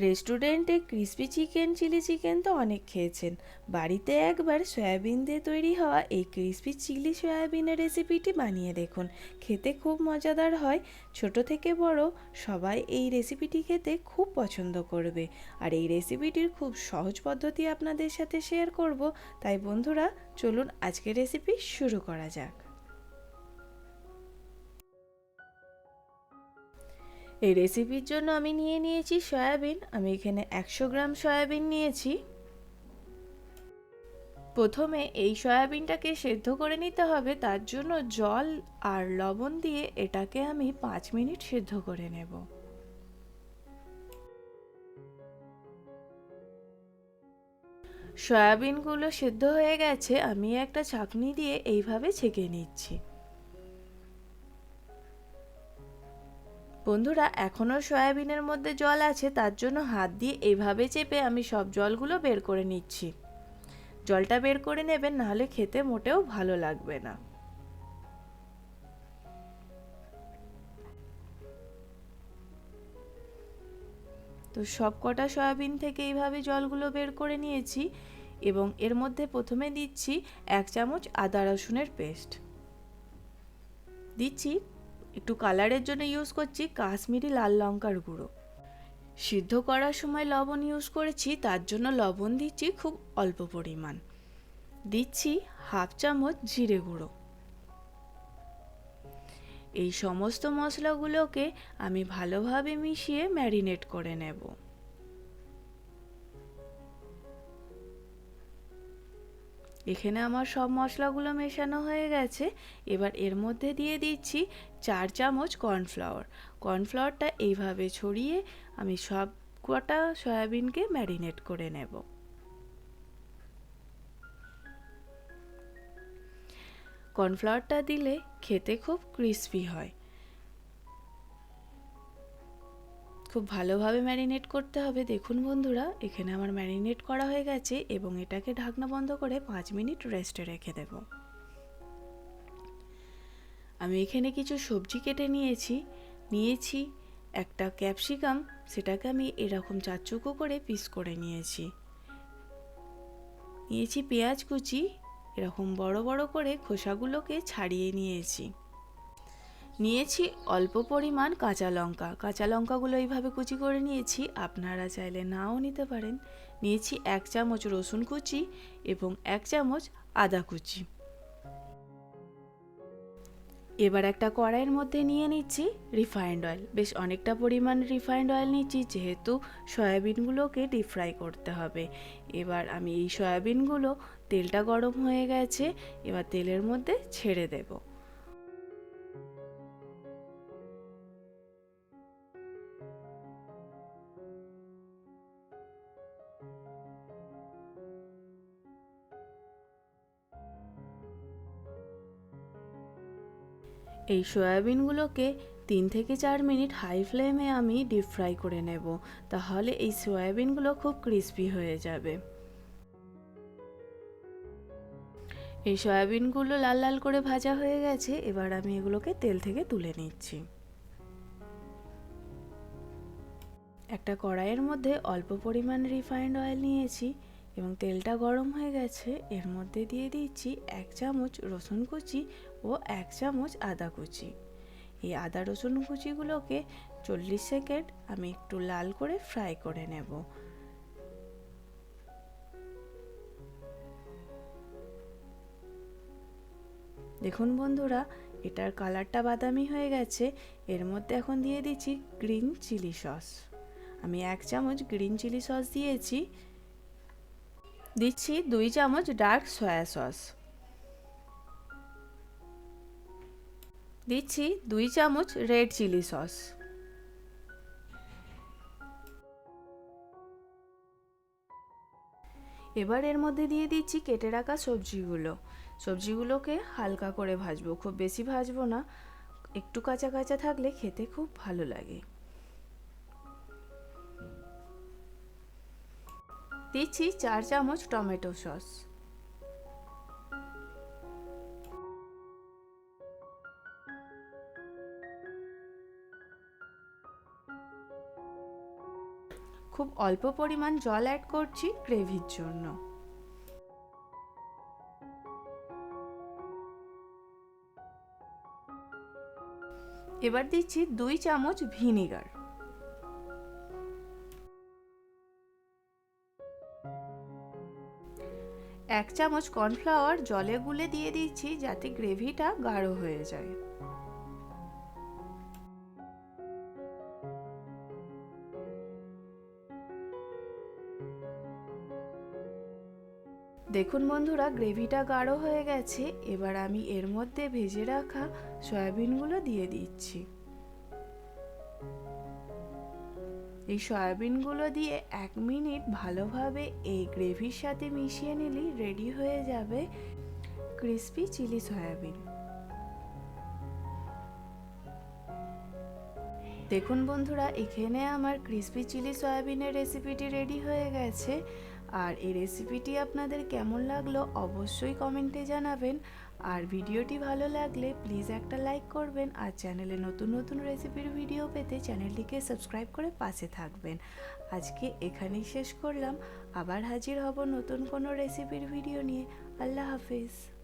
রেস্টুরেন্টে crispy chicken, chilli chicken তো অনেক খেয়েছেন। বাড়িতে একবার সয়াবিন দিয়ে তৈরি হওয়া এই ক্রিসপি চিলি সয়াবিনের রেসিপিটি বানিয়ে দেখুন। খেতে খুব মজাদার হয়। ছোট থেকে বড় সবাই এই রেসিপিটি খেতে খুব পছন্দ করবে। আর এই রেসিপিটির খুব সহজ পদ্ধতি আপনাদের সাথে শেয়ার করব। তাই বন্ধুরা, চলুন আজকের রেসিপি শুরু করা যাক। এই রেসিপির জন্য আমি নিয়ে নিয়েছি সয়াবিন। আমি এখানে একশো গ্রাম সয়াবিন নিয়েছি। প্রথমে এই সয়াবিনটাকে সেদ্ধ করে নিতে হবে। তার জন্য জল আর লবণ দিয়ে এটাকে আমি পাঁচ মিনিট সেদ্ধ করে নেব। সয়াবিনগুলো সেদ্ধ হয়ে গেছে। আমি একটা ছাঁকনি দিয়ে এইভাবে ছেঁকে নিচ্ছি। বন্ধুরা এখনও সয়াবিনের মধ্যে জল আছে, তার জন্য হাত দিয়ে এইভাবে চেপে আমি সব জলগুলো বের করে নিচ্ছি। জলটা বের করে নেবেন, নাহলে খেতে মোটেও ভালো লাগবে না। তো সব কটা সয়াবিন থেকে এইভাবে জলগুলো বের করে নিয়েছি এবং এর মধ্যে প্রথমে দিচ্ছি এক চামচ আদা রসুনের পেস্ট। দিচ্ছি একটু কালারের জন্য ইউজ করছি কাশ্মীরি লাল লঙ্কার গুঁড়ো। সিদ্ধ করার সময় লবণ ইউজ করেছি, তার জন্য লবণ দিচ্ছি খুব অল্প পরিমাণ। দিচ্ছি হাফ চামচ জিরে গুঁড়ো। এই সমস্ত মশলাগুলোকে আমি ভালোভাবে মিশিয়ে ম্যারিনেট করে নেব। এখানে আমার সব মশলাগুলো মেশানো হয়ে গেছে। এবার এর মধ্যে দিয়ে দিচ্ছি চার চামচ কর্নফ্লাওয়ার। কর্নফ্লাওয়ারটা এইভাবে ছড়িয়ে আমি সব কটা সয়াবিনকে ম্যারিনেট করে নেব। কর্নফ্লাওয়ারটা দিলে খেতে খুব ক্রিস্পি হয়। খুব ভালোভাবে ম্যারিনেট করতে হবে। দেখুন বন্ধুরা, এখানে আমার ম্যারিনেট করা হয়ে গেছে এবং এটাকে ঢাকনা বন্ধ করে পাঁচ মিনিট রেস্টে রেখে দেব। আমি এখানে কিছু সবজি কেটে নিয়েছি। নিয়েছি একটা ক্যাপসিকাম, সেটাকে আমি এরকম চারচুকো করে পিস করে নিয়েছি। নিয়েছি পেঁয়াজ কুচি, এরকম বড় বড় করে খোসাগুলোকে ছাড়িয়ে নিয়েছি। নিয়েছি অল্প পরিমাণ কাঁচা লঙ্কা। কাঁচা লঙ্কাগুলো এইভাবে কুচি করে নিয়েছি। আপনারা চাইলে নাও নিতে পারেন। নিয়েছি এক চামচ রসুন কুচি এবং এক চামচ আদা কুচি। এবার একটা কড়াইয়ের মধ্যে নিয়ে নিচ্ছি রিফাইন্ড অয়েল বেশ অনেকটা পরিমাণ রিফাইন্ড অয়েল নিচ্ছি যেহেতু সয়াবিনগুলোকে ডিপ ফ্রাই করতে হবে। এবার আমি এই সয়াবিনগুলো তেলটা গরম হয়ে গেছে, এবার তেলের মধ্যে ছেড়ে দেবো। এই সয়াবিনগুলোকে তিন থেকে চার মিনিট হাই ফ্লেমে আমি ডিপ ফ্রাই করে নেব, তাহলে এই সয়াবিনগুলো খুব ক্রিস্পি হয়ে যাবে। এই সয়াবিনগুলো লাল লাল করে ভাজা হয়ে গেছে, এবার আমি এগুলোকে তেল থেকে তুলে নিচ্ছি। একটা কড়াইয়ের মধ্যে অল্প পরিমাণ রিফাইন্ড অয়েল নিয়েছি এবং তেলটা গরম হয়ে গেছে, এর মধ্যে দিয়ে দিচ্ছি এক চামচ রসুন কুচি ও এক চামচ আদা কুচি। এই আদা রসুন কুচিগুলোকে চল্লিশ সেকেন্ড আমি একটু লাল করে ফ্রাই করে নেব। দেখুন বন্ধুরা, এটার কালারটা বাদামি হয়ে গেছে, এর মধ্যে এখন দিয়ে দিচ্ছি গ্রিন চিলি সস। আমি এক চামচ গ্রিন চিলি সস দিয়েছি দিচ্ছি দুই চামচ ডার্ক সয়া সস। দিচ্ছি দুই চামচ রেড চিলি সস। এবার এর মধ্যে দিয়ে দিচ্ছি কেটে রাখা সবজিগুলো। সবজিগুলোকে হালকা করে ভাজবো, খুব বেশি ভাজবো না। একটু কাঁচা কাঁচা থাকলে খেতে খুব ভালো লাগে। দিচ্ছি চার চামচ টমেটো সস। খুব অল্প পরিমাণ জল অ্যাড করছি গ্রেভির জন্য। এবার দিচ্ছি দুই চামচ ভিনিগার। এক চামচ কর্নফ্লাওয়ার জলে গুলে দিয়ে দিচ্ছি যাতে গ্রেভিটা গাঢ় হয়ে যায়। দেখুন বন্ধুরা, গ্রেভিটা গাঢ় হয়ে গেছে। এবার আমি এর মধ্যে ভেজে রাখা সয়াবিনগুলো দিয়ে দিচ্ছি। এই সয়াবিনগুলো দিয়ে এক মিনিট ভালোভাবে এই গ্রেভির সাথে মিশিয়ে নিলেই রেডি হয়ে যাবে ক্রিস্পি চিলি সয়াবিন। দেখুন বন্ধুরা, এখানে আমার ক্রিস্পি চিলি সয়াবিনের রেসিপিটি রেডি হয়ে গেছে। আর এই রেসিপিটি আপনাদের কেমন লাগল অবশ্যই কমেন্টে জানাবেন। আর ভিডিওটি ভালো লাগলে প্লিজ একটা লাইক করবেন আর চ্যানেলে নতুন নতুন রেসিপির ভিডিও পেতে চ্যানেলটিকে সাবস্ক্রাইব করে পাশে থাকবেন। আজকে এখানেই শেষ করলাম। আবার হাজির হব নতুন কোনো রেসিপির ভিডিও নিয়ে। আল্লাহ হাফিজ।